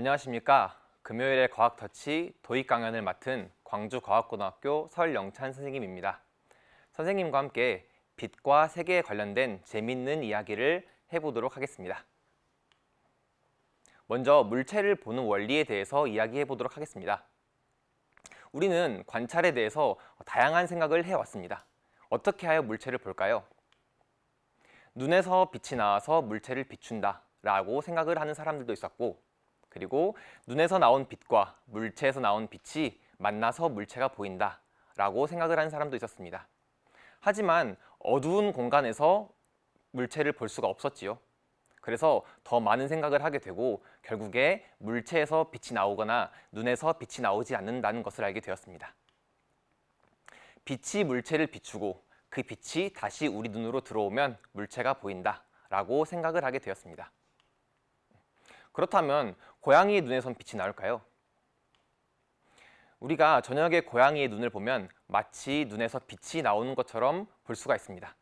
안녕하십니까. 금요일에 과학 터치 도입 강연을 맡은 광주과학고등학교 설영찬 선생님입니다. 선생님과 함께 빛과 세계에 관련된 재밌는 이야기를 해보도록 하겠습니다. 먼저 물체를 보는 원리에 대해서 이야기해 보도록 하겠습니다. 우리는 관찰에 대해서 다양한 생각을 해왔습니다. 어떻게 하여 물체를 볼까요? 눈에서 빛이 나와서 물체를 비춘다 라고 생각을 하는 사람들도 있었고 그리고 눈에서 나온 빛과 물체에서 나온 빛이 만나서 물체가 보인다 라고 생각을 하는 사람도 있었습니다. 하지만 어두운 공간에서 물체를 볼 수가 없었지요. 그래서 더 많은 생각을 하게 되고 결국에 물체에서 빛이 나오거나 눈에서 빛이 나오지 않는다는 것을 알게 되었습니다. 빛이 물체를 비추고 그 빛이 다시 우리 눈으로 들어오면 물체가 보인다 라고 생각을 하게 되었습니다. 그렇다면 고양이의 눈에선 빛이 나올까요? 우리가 저녁에 고양이의 눈을 보면 마치 눈에서 빛이 나오는 것처럼 볼 수가 있습니다.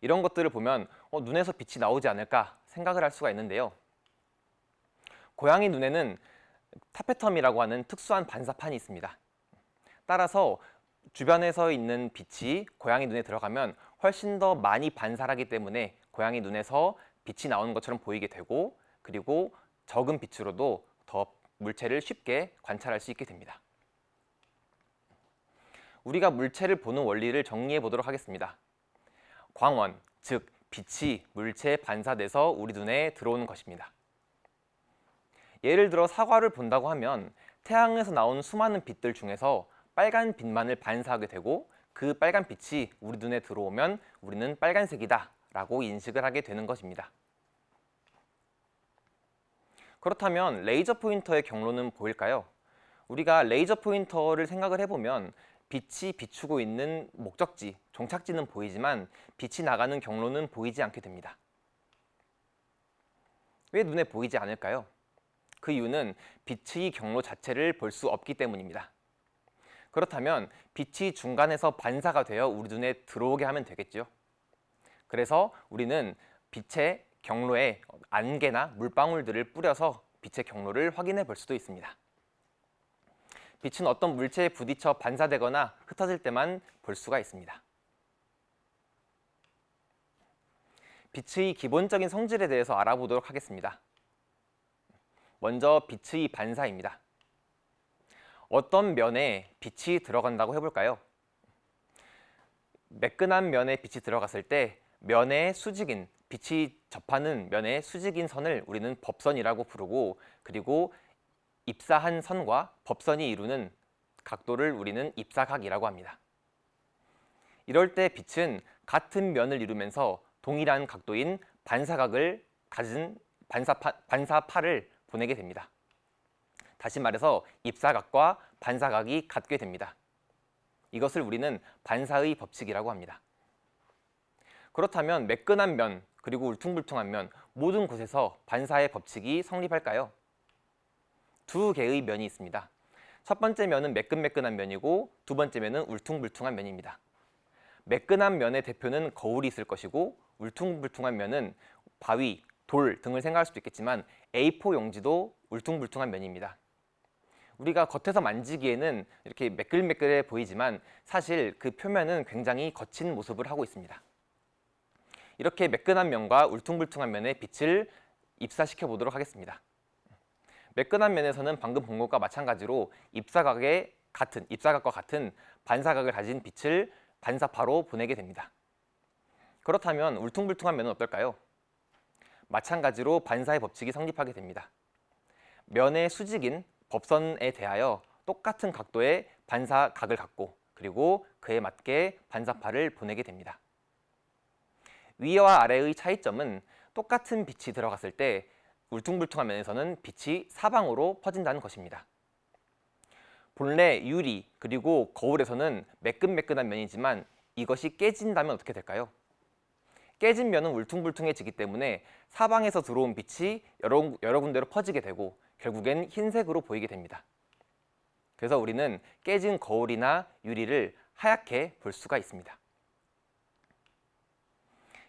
이런 것들을 보면 어, 눈에서 빛이 나오지 않을까 생각을 할 수가 있는데요. 고양이 눈에는 타페텀이라고 하는 특수한 반사판이 있습니다. 따라서 주변에서 있는 빛이 고양이 눈에 들어가면 훨씬 더 많이 반사하기 때문에 고양이 눈에서 빛이 나오는 것처럼 보이게 되고 그리고 적은 빛으로도 더 물체를 쉽게 관찰할 수 있게 됩니다. 우리가 물체를 보는 원리를 정리해 보도록 하겠습니다. 광원, 즉 빛이 물체에 반사돼서 우리 눈에 들어오는 것입니다. 예를 들어 사과를 본다고 하면 태양에서 나온 수많은 빛들 중에서 빨간 빛만을 반사하게 되고 그 빨간 빛이 우리 눈에 들어오면 우리는 빨간색이다 라고 인식을 하게 되는 것입니다. 그렇다면 레이저 포인터의 경로는 보일까요? 우리가 레이저 포인터를 생각을 해보면 빛이 비추고 있는 목적지, 종착지는 보이지만 빛이 나가는 경로는 보이지 않게 됩니다. 왜 눈에 보이지 않을까요? 그 이유는 빛의 경로 자체를 볼 수 없기 때문입니다. 그렇다면 빛이 중간에서 반사가 되어 우리 눈에 들어오게 하면 되겠죠. 그래서 우리는 빛의 경로에 안개나 물방울들을 뿌려서 빛의 경로를 확인해 볼 수도 있습니다. 빛은 어떤 물체에 부딪혀 반사되거나 흩어질 때만 볼 수가 있습니다. 빛의 기본적인 성질에 대해서 알아보도록 하겠습니다. 먼저 빛의 반사입니다. 어떤 면에 빛이 들어간다고 해볼까요? 매끈한 면에 빛이 들어갔을 때 면의 수직인 빛이 접하는 면의 수직인 선을 우리는 법선이라고 부르고 그리고 입사한 선과 법선이 이루는 각도를 우리는 입사각이라고 합니다. 이럴 때 빛은 같은 면을 이루면서 동일한 각도인 반사각을 가진 반사파, 반사파를 보내게 됩니다. 다시 말해서 입사각과 반사각이 같게 됩니다. 이것을 우리는 반사의 법칙이라고 합니다. 그렇다면 매끈한 면 그리고 울퉁불퉁한 면 모든 곳에서 반사의 법칙이 성립할까요? 두 개의 면이 있습니다. 첫 번째 면은 매끈매끈한 면이고 두 번째 면은 울퉁불퉁한 면입니다. 매끈한 면의 대표는 거울이 있을 것이고 울퉁불퉁한 면은 바위, 돌 등을 생각할 수도 있겠지만 A4 용지도 울퉁불퉁한 면입니다. 우리가 겉에서 만지기에는 이렇게 매끌매끌해 보이지만 사실 그 표면은 굉장히 거친 모습을 하고 있습니다. 이렇게 매끈한 면과 울퉁불퉁한 면에 빛을 입사시켜 보도록 하겠습니다. 매끈한 면에서는 방금 본 것과 마찬가지로 입사각의 같은 입사각과 같은 반사각을 가진 빛을 반사파로 보내게 됩니다. 그렇다면 울퉁불퉁한 면은 어떨까요? 마찬가지로 반사의 법칙이 성립하게 됩니다. 면의 수직인 법선에 대하여 똑같은 각도의 반사각을 갖고 그리고 그에 맞게 반사파를 보내게 됩니다. 위와 아래의 차이점은 똑같은 빛이 들어갔을 때 울퉁불퉁한 면에서는 빛이 사방으로 퍼진다는 것입니다. 본래 유리 그리고 거울에서는 매끈매끈한 면이지만 이것이 깨진다면 어떻게 될까요? 깨진 면은 울퉁불퉁해지기 때문에 사방에서 들어온 빛이 여러, 여러 군데로 퍼지게 되고 결국엔 흰색으로 보이게 됩니다. 그래서 우리는 깨진 거울이나 유리를 하얗게 볼 수가 있습니다.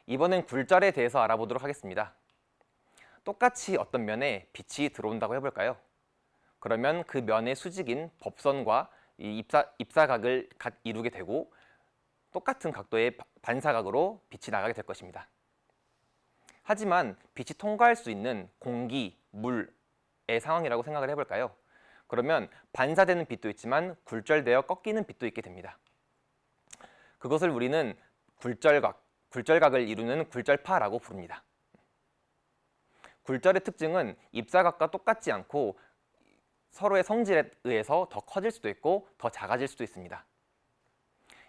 이번엔 굴절에 대해서 알아보도록 하겠습니다. 똑같이 어떤 면에 빛이 들어온다고 해볼까요? 그러면 그 면의 수직인 법선과 이 입사, 입사각을 각 이루게 되고 똑같은 각도의 바- 반사각으로 빛이 나가게 될 것입니다. 하지만 빛이 통과할 수 있는 공기, 물의 상황이라고 생각을 해볼까요? 그러면 반사되는 빛도 있지만 굴절되어 꺾이는 빛도 있게 됩니다. 그것을 우리는 굴절각, 굴절각을 이루는 굴절파라고 부릅니다. 굴절의 특징은 입사각과 똑같지 않고 서로의 성질에 의해서 더 커질 수도 있고 더 작아질 수도 있습니다.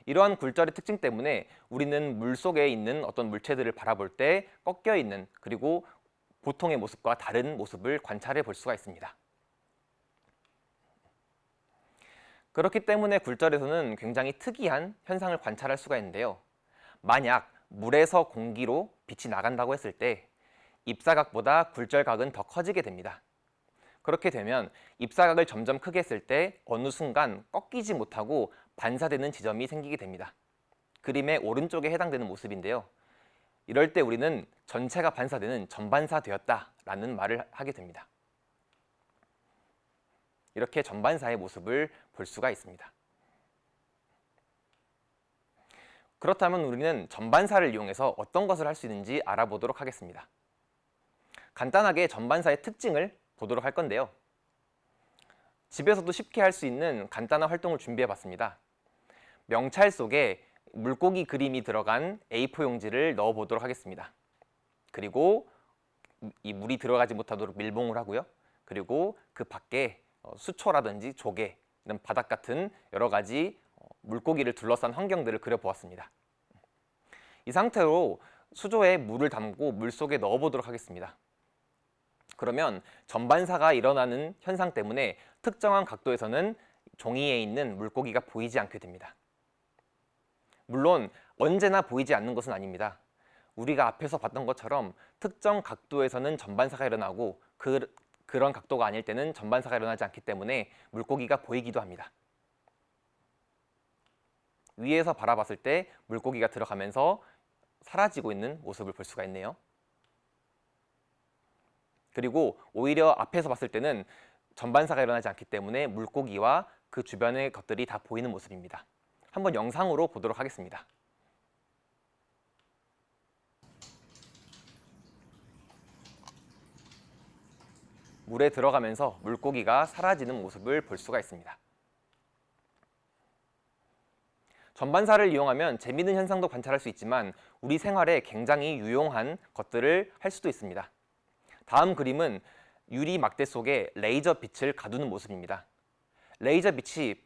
이러한 굴절의 특징 때문에 우리는 물 속에 있는 어떤 물체들을 바라볼 때 꺾여 있는 그리고 보통의 모습과 다른 모습을 관찰해 볼 수가 있습니다. 그렇기 때문에 굴절에서는 굉장히 특이한 현상을 관찰할 수가 있는데요. 만약 물에서 공기로 빛이 나간다고 했을 때 입사각보다 굴절각은 더 커지게 됩니다. 그렇게 되면 입사각을 점점 크게 했을 때 어느 순간 꺾이지 못하고 반사되는 지점이 생기게 됩니다. 그림의 오른쪽에 해당되는 모습인데요. 이럴 때 우리는 전체가 반사되는 전반사되었다라는 말을 하게 됩니다. 이렇게 전반사의 모습을 볼 수가 있습니다. 그렇다면 우리는 전반사를 이용해서 어떤 것을 할 수 있는지 알아보도록 하겠습니다. 간단하게 전반사의 특징을 보도록 할 건데요. 집에서도 쉽게 할 수 있는 간단한 활동을 준비해 봤습니다. 명찰 속에 물고기 그림이 들어간 A4 용지를 넣어 보도록 하겠습니다. 그리고 이 물이 들어가지 못하도록 밀봉을 하고요. 그리고 그 밖에 어, 수초라든지 조개, 바닥 같은 여러 가지 어, 물고기를 둘러싼 환경들을 그려보았습니다. 이 상태로 수조에 물을 담고 물 속에 넣어보도록 하겠습니다. 그러면 전반사가 일어나는 현상 때문에 특정한 각도에서는 종이에 있는 물고기가 보이지 않게 됩니다. 물론 언제나 보이지 않는 것은 아닙니다. 우리가 앞에서 봤던 것처럼 특정 각도에서는 전반사가 일어나고 그, 그런 각도가 아닐 때는 전반사가 일어나지 않기 때문에 물고기가 보이기도 합니다. 위에서 바라봤을 때 물고기가 들어가면서 사라지고 있는 모습을 볼 수가 있네요. 그리고 오히려 앞에서 봤을 때는 전반사가 일어나지 않기 때문에 물고기와 그 주변의 것들이 다 보이는 모습입니다. 한번 영상으로 보도록 하겠습니다. 물에 들어가면서 물고기가 사라지는 모습을 볼 수가 있습니다. 전반사를 이용하면 재미있는 현상도 관찰할 수 있지만 우리 생활에 굉장히 유용한 것들을 할 수도 있습니다. 다음 그림은 유리 막대 속에 레이저 빛을 가두는 모습입니다. 레이저 빛이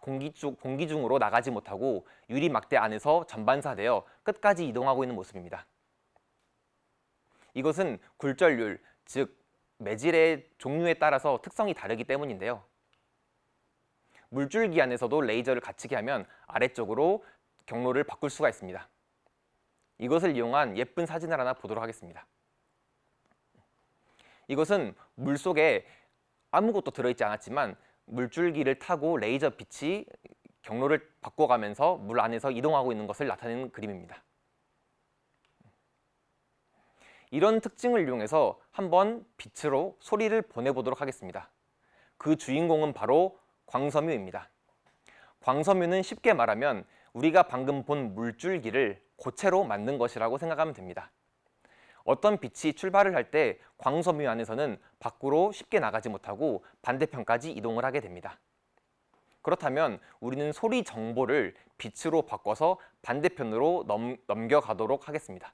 공기, 중, 공기 중으로 나가지 못하고 유리 막대 안에서 전반사되어 끝까지 이동하고 있는 모습입니다. 이것은 굴절률, 즉 매질의 종류에 따라서 특성이 다르기 때문인데요. 물줄기 안에서도 레이저를 갇히게 하면 아래쪽으로 경로를 바꿀 수가 있습니다. 이것을 이용한 예쁜 사진을 하나 보도록 하겠습니다. 이것은 물 속에 아무것도 들어있지 않았지만 물줄기를 타고 레이저 빛이 경로를 바꿔가면서 물 안에서 이동하고 있는 것을 나타내는 그림입니다. 이런 특징을 이용해서 한번 빛으로 소리를 보내보도록 하겠습니다. 그 주인공은 바로 광섬유입니다. 광섬유는 쉽게 말하면 우리가 방금 본 물줄기를 고체로 만든 것이라고 생각하면 됩니다. 어떤 빛이 출발을 할 때 광섬유 안에서는 밖으로 쉽게 나가지 못하고 반대편까지 이동을 하게 됩니다. 그렇다면 우리는 소리 정보를 빛으로 바꿔서 반대편으로 넘, 넘겨가도록 하겠습니다.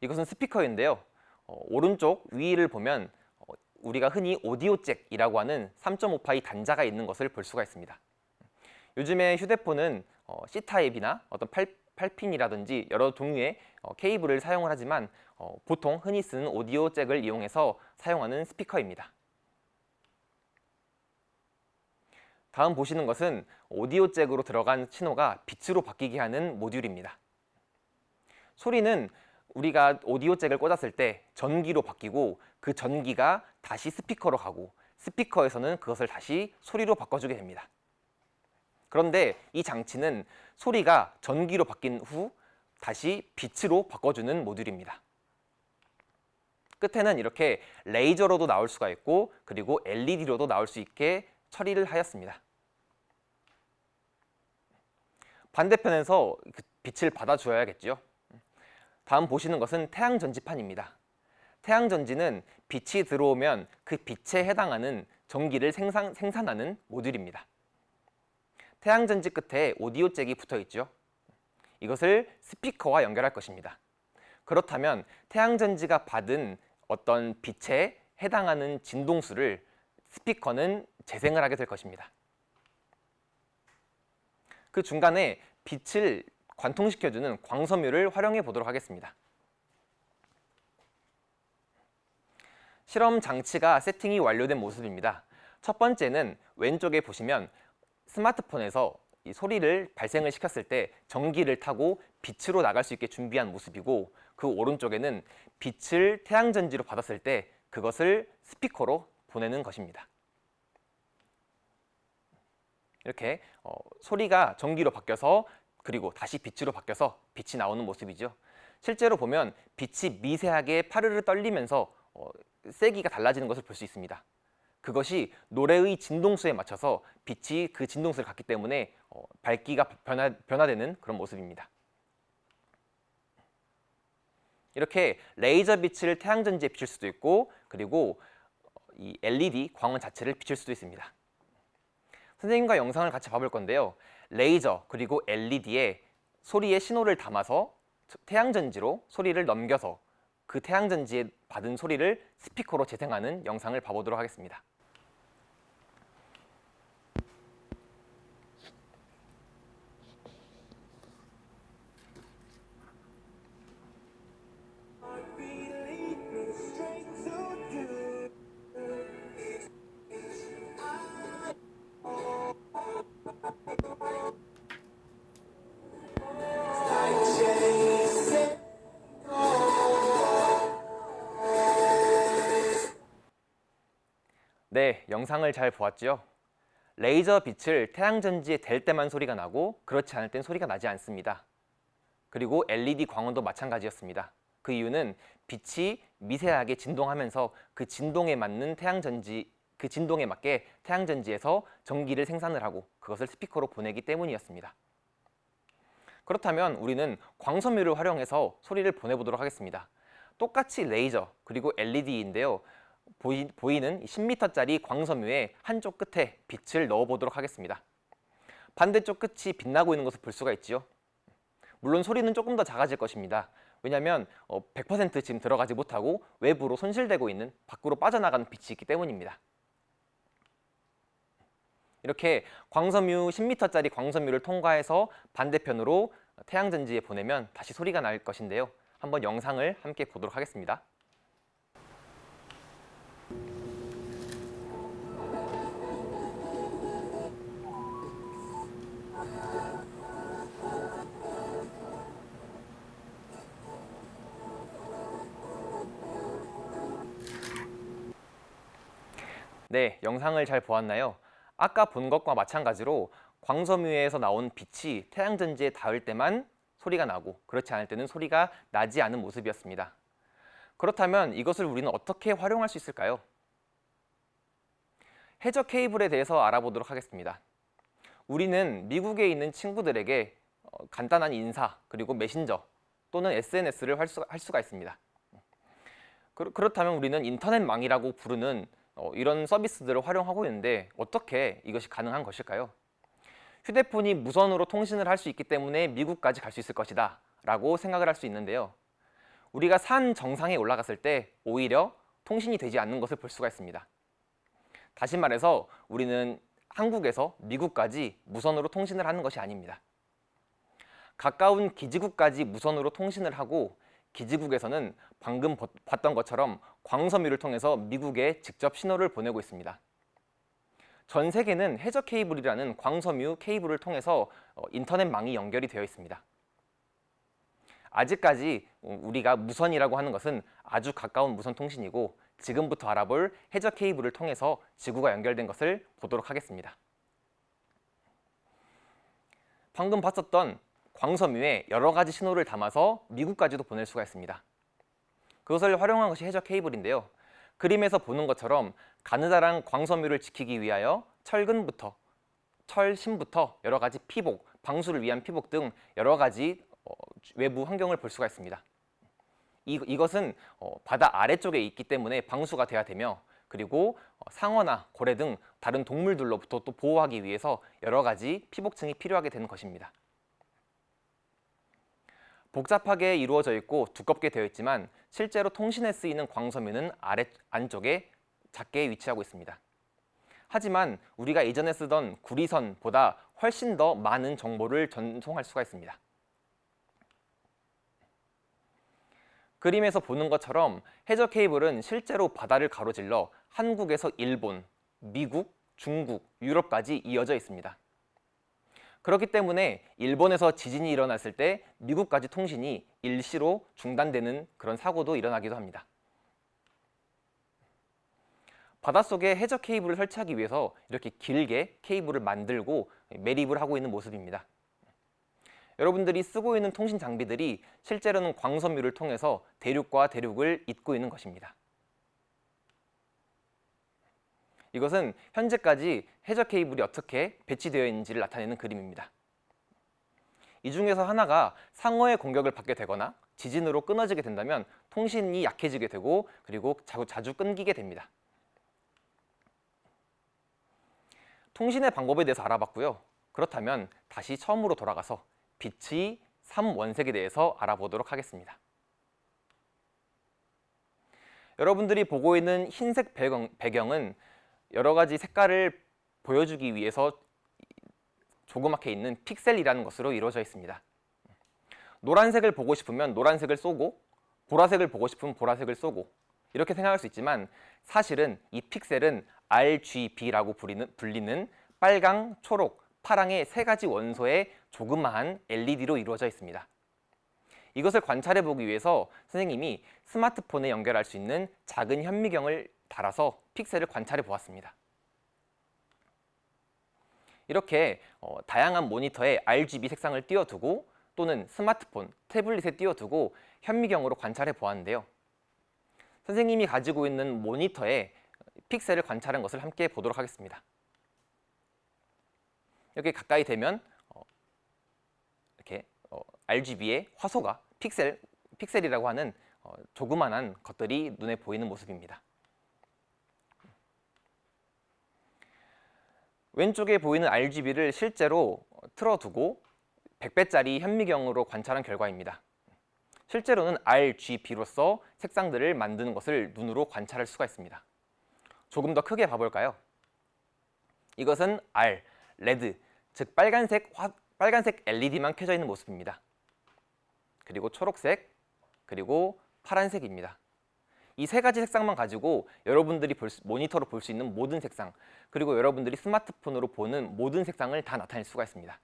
이것은 스피커인데요. 어, 오른쪽 위를 보면 어, 우리가 흔히 오디오 잭이라고 하는 3.5파이 단자가 있는 것을 볼 수가 있습니다. 요즘에 휴대폰은 어, C타입이나 어떤 8, 8핀이라든지 여러 종류의 어, 케이블을 사용을 하지만 어, 보통 흔히 쓰는 오디오 잭을 이용해서 사용하는 스피커입니다. 다음 보시는 것은 오디오 잭으로 들어간 신호가 빛으로 바뀌게 하는 모듈입니다. 소리는 우리가 오디오 잭을 꽂았을 때 전기로 바뀌고 그 전기가 다시 스피커로 가고 스피커에서는 그것을 다시 소리로 바꿔주게 됩니다. 그런데 이 장치는 소리가 전기로 바뀐 후 다시 빛으로 바꿔주는 모듈입니다. 끝에는 이렇게 레이저로도 나올 수가 있고 그리고 LED로도 나올 수 있게 처리를 하였습니다. 반대편에서 그 빛을 받아줘야겠죠. 다음 보시는 것은 태양 전지판입니다. 태양 전지는 빛이 들어오면 그 빛에 해당하는 전기를 생산, 생산하는 모듈입니다. 태양 전지 끝에 오디오 잭이 붙어 있죠. 이것을 스피커와 연결할 것입니다. 그렇다면 태양 전지가 받은 어떤 빛에 해당하는 진동수를 스피커는 재생을 하게 될 것입니다. 그 중간에 빛을 관통시켜주는 광섬유를 활용해 보도록 하겠습니다. 실험 장치가 세팅이 완료된 모습입니다. 첫 번째는 왼쪽에 보시면 스마트폰에서 이 소리를 발생을 시켰을 때 전기를 타고 빛으로 나갈 수 있게 준비한 모습이고 그 오른쪽에는 빛을 태양전지로 받았을 때 그것을 스피커로 보내는 것입니다. 이렇게 어, 소리가 전기로 바뀌어서 그리고 다시 빛으로 바뀌어서 빛이 나오는 모습이죠. 실제로 보면 빛이 미세하게 파르르 떨리면서 어, 세기가 달라지는 것을 볼 수 있습니다. 그것이 노래의 진동수에 맞춰서 빛이 그 진동수를 갖기 때문에 어, 밝기가 변화, 변화되는 그런 모습입니다. 이렇게 레이저 빛을 태양전지에 비칠 수도 있고 그리고 이 LED 광원 자체를 비칠 수도 있습니다. 선생님과 영상을 같이 봐볼 건데요. 레이저 그리고 LED에 소리의 신호를 담아서 태양전지로 소리를 넘겨서 그 태양전지에 받은 소리를 스피커로 재생하는 영상을 봐보도록 하겠습니다. 영상을 잘 보았죠? 레이저 빛을 태양전지에 댈 때만 소리가 나고 그렇지 않을 땐 소리가 나지 않습니다. 그리고 LED 광원도 마찬가지였습니다. 그 이유는 빛이 미세하게 진동하면서 그 진동에 맞는 태양전지 그 진동에 맞게 태양전지에서 전기를 생산을 하고 그것을 스피커로 보내기 때문이었습니다. 그렇다면 우리는 광섬유를 활용해서 소리를 보내보도록 하겠습니다. 똑같이 레이저 그리고 LED인데요. 보이, 보이는 10m짜리 광섬유의 한쪽 끝에 빛을 넣어보도록 하겠습니다. 반대쪽 끝이 빛나고 있는 것을 볼 수가 있지요. 물론 소리는 조금 더 작아질 것입니다. 왜냐하면 100% 지금 들어가지 못하고 외부로 손실되고 있는 밖으로 빠져나가는 빛이 있기 때문입니다. 이렇게 광섬유 10m짜리 광섬유를 통과해서 반대편으로 태양전지에 보내면 다시 소리가 날 것인데요. 한번 영상을 함께 보도록 하겠습니다. 네, 영상을 잘 보았나요? 아까 본 것과 마찬가지로 광섬유에서 나온 빛이 태양전지에 닿을 때만 소리가 나고 그렇지 않을 때는 소리가 나지 않은 모습이었습니다. 그렇다면 이것을 우리는 어떻게 활용할 수 있을까요? 해저 케이블에 대해서 알아보도록 하겠습니다. 우리는 미국에 있는 친구들에게 어, 간단한 인사 그리고 메신저 또는 SNS를 할, 수, 할 수 가 있습니다. 그렇다면 우리는 인터넷망이라고 부르는 어, 이런 서비스들을 활용하고 있는데 어떻게 이것이 가능한 것일까요? 휴대폰이 무선으로 통신을 할 수 있기 때문에 미국까지 갈 수 있을 것이다 라고 생각을 할 수 있는데요. 우리가 산 정상에 올라갔을 때 오히려 통신이 되지 않는 것을 볼 수가 있습니다. 다시 말해서 우리는 한국에서 미국까지 무선으로 통신을 하는 것이 아닙니다. 가까운 기지국까지 무선으로 통신을 하고 기지국에서는 방금 봤던 것처럼 광섬유를 통해서 미국에 직접 신호를 보내고 있습니다. 전 세계는 해저 케이블이라는 광섬유 케이블을 통해서 어, 인터넷망이 연결이 되어 있습니다. 아직까지 우리가 무선이라고 하는 것은 아주 가까운 무선 통신이고 지금부터 알아볼 해저 케이블을 통해서 지구가 연결된 것을 보도록 하겠습니다. 방금 봤었던 광섬유에 여러 가지 신호를 담아서 미국까지도 보낼 수가 있습니다. 그것을 활용한 것이 해저 케이블인데요. 그림에서 보는 것처럼 가느다란 광섬유를 지키기 위하여 철근부터 철심부터 여러 가지 피복, 방수를 위한 피복 등 여러 가지 어, 외부 환경을 볼 수가 있습니다. 이, 이것은 어, 바다 아래쪽에 있기 때문에 방수가 돼야 되며 그리고 어, 상어나 고래 등 다른 동물들로부터 또 보호하기 위해서 여러 가지 피복층이 필요하게 되는 것입니다. 복잡하게 이루어져 있고 두껍게 되어 있지만 실제로 통신에 쓰이는 광섬유는 아래 안쪽에 작게 위치하고 있습니다. 하지만 우리가 이전에 쓰던 구리선보다 훨씬 더 많은 정보를 전송할 수가 있습니다. 그림에서 보는 것처럼 해저 케이블은 실제로 바다를 가로질러 한국에서 일본, 미국, 중국, 유럽까지 이어져 있습니다. 그렇기 때문에 일본에서 지진이 일어났을 때 미국까지 통신이 일시로 중단되는 그런 사고도 일어나기도 합니다. 바닷속에 해저 케이블을 설치하기 위해서 이렇게 길게 케이블을 만들고 매립을 하고 있는 모습입니다. 여러분들이 쓰고 있는 통신 장비들이 실제로는 광섬유를 통해서 대륙과 대륙을 잇고 있는 것입니다. 이것은 현재까지 해저 케이블이 어떻게 배치되어 있는지를 나타내는 그림입니다. 이 중에서 하나가 상어의 공격을 받게 되거나 지진으로 끊어지게 된다면 통신이 약해지게 되고 그리고 자주, 끊기게 됩니다. 통신의 방법에 대해서 알아봤고요. 그렇다면 다시 처음으로 돌아가서 빛의 3원색에 대해서 알아보도록 하겠습니다. 여러분들이 보고 있는 흰색 배경, 배경은 여러 가지 색깔을 보여주기 위해서 조그맣게 있는 픽셀이라는 것으로 이루어져 있습니다. 노란색을 보고 싶으면 노란색을 쏘고 보라색을 보고 싶으면 보라색을 쏘고 이렇게 생각할 수 있지만 사실은 이 픽셀은 RGB라고 불리는 빨강, 초록, 파랑의 세 가지 원소의 조그마한 LED로 이루어져 있습니다. 이것을 관찰해 보기 위해서 선생님이 스마트폰에 연결할 수 있는 작은 현미경을 달아서 픽셀을 관찰해 보았습니다. 이렇게 어, 다양한 모니터에 RGB 색상을 띄워두고 또는 스마트폰, 태블릿에 띄워두고 현미경으로 관찰해 보았는데요. 선생님이 가지고 있는 모니터에 픽셀을 관찰한 것을 함께 보도록 하겠습니다. 이렇게 가까이 되면 어, 이렇게 어, RGB의 화소가 픽셀, 픽셀이라고 하는 어, 조그만한 것들이 눈에 보이는 모습입니다. 왼쪽에 보이는 RGB를 실제로 틀어두고 100배짜리 현미경으로 관찰한 결과입니다. 실제로는 RGB로서 색상들을 만드는 것을 눈으로 관찰할 수가 있습니다. 조금 더 크게 봐볼까요? 이것은 R, 레드, 즉 빨간색 화, 빨간색 LED만 켜져 있는 모습입니다. 그리고 초록색, 그리고 파란색입니다. 이 세 가지 색상만 가지고 여러분들이 볼 수, 모니터로 볼 수 있는 모든 색상, 그리고 여러분들이 스마트폰으로 보는 모든 색상을 다 나타낼 수가 있습니다.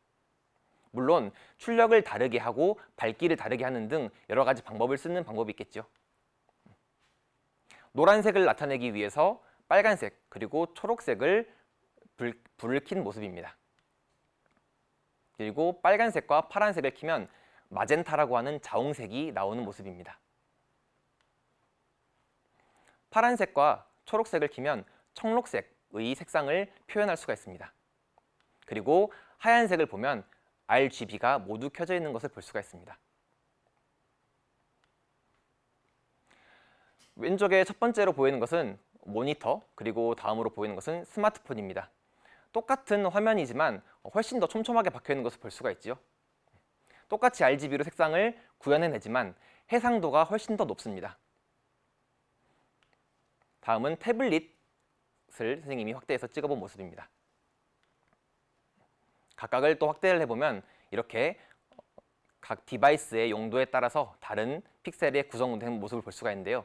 물론 출력을 다르게 하고 밝기를 다르게 하는 등 여러 가지 방법을 쓰는 방법이 있겠죠. 노란색을 나타내기 위해서 빨간색 그리고 초록색을 불, 불을 킨 모습입니다. 그리고 빨간색과 파란색을 키면 마젠타라고 하는 자홍색이 나오는 모습입니다. 파란색과 초록색을 키면 청록색의 색상을 표현할 수가 있습니다. 그리고 하얀색을 보면 RGB가 모두 켜져 있는 것을 볼 수가 있습니다. 왼쪽에 첫 번째로 보이는 것은 모니터, 그리고 다음으로 보이는 것은 스마트폰입니다. 똑같은 화면이지만 훨씬 더 촘촘하게 박혀 있는 것을 볼 수가 있지요. 똑같이 RGB로 색상을 구현해내지만 해상도가 훨씬 더 높습니다. 다음은 태블릿을 선생님이 확대해서 찍어본 모습입니다. 각각을 또 확대를 해보면 이렇게 각 디바이스의 용도에 따라서 다른 픽셀의 구성된 모습을 볼 수가 있는데요.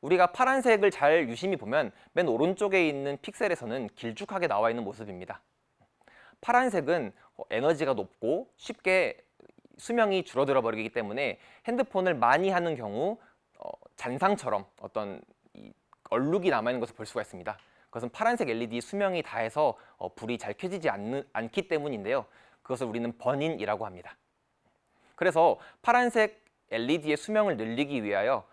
우리가 파란색을 잘 유심히 보면 맨 오른쪽에 있는 픽셀에서는 길쭉하게 나와 있는 모습입니다. 파란색은 에너지가 높고 쉽게 수명이 줄어들어 버리기 때문에 핸드폰을 많이 하는 경우 어, 잔상처럼 어떤 얼룩이 남아있는 것을 볼 수가 있습니다. 그것은 파란색 LED 수명이 다해서 어, 불이 잘 켜지지 않는, 않기 때문인데요. 그것을 우리는 번인이라고 합니다. 그래서 파란색 LED의 수명을 늘리기 위하여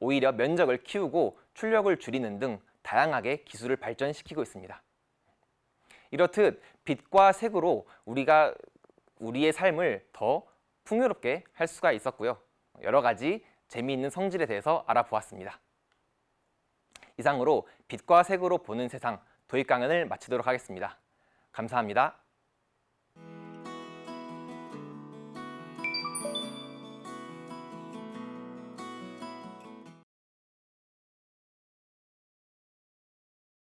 오히려 면적을 키우고 출력을 줄이는 등 다양하게 기술을 발전시키고 있습니다. 이렇듯 빛과 색으로 우리가 우리의 삶을 더 풍요롭게 할 수가 있었고요. 여러 가지 재미있는 성질에 대해서 알아보았습니다. 이상으로 빛과 색으로 보는 세상 도입 강연을 마치도록 하겠습니다. 감사합니다.